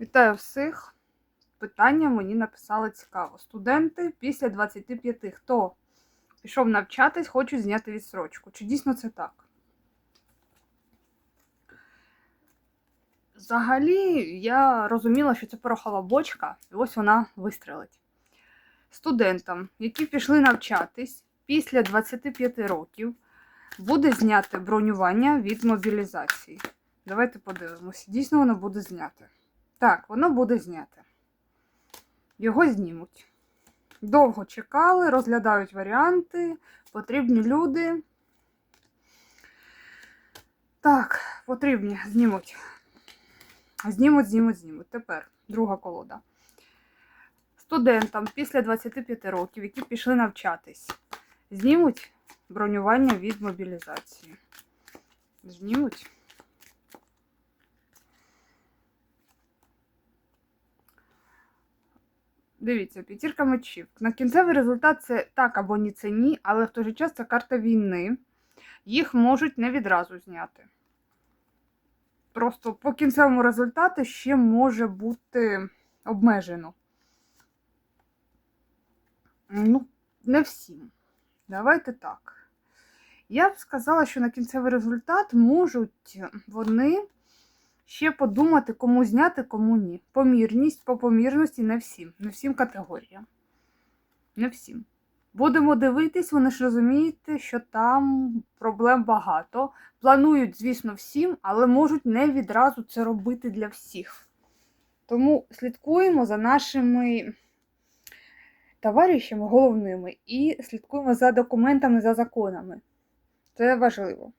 Вітаю всіх. Питання мені написали цікаво. Студенти після 25. Хто пішов навчатись, хочуть зняти відсрочку. Чи дійсно це так? Взагалі, я розуміла, що це порохова бочка, і ось вона вистрелить. Студентам, які пішли навчатись після 25 років, буде зняте бронювання від мобілізації. Давайте подивимося. Дійсно, воно буде зняте. Так, воно буде зняте. Його знімуть. Довго чекали, розглядають варіанти, потрібні люди. Так, потрібні, знімуть. Знімуть, знімуть, знімуть. Тепер друга колода. Студентам після 25 років, які пішли навчатись, знімуть бронювання від мобілізації. Знімуть. Дивіться, п'ятірка мечів. На кінцевий результат це так або ні, це ні, але в той же час це карта війни. Їх можуть не відразу зняти. Просто по кінцевому результату ще може бути обмежено. Ну, не всім. Давайте так. Я б сказала, що на кінцевий результат можуть вони ще подумати, кому зняти, кому ні. Помірність по помірності не всім. Не всім категоріям. Не всім. Будемо дивитись, вони ж розумієте, що там проблем багато. Планують, звісно, всім, але можуть не відразу це робити для всіх. Тому слідкуємо за нашими товаришами головними і слідкуємо за документами, за законами. Це важливо.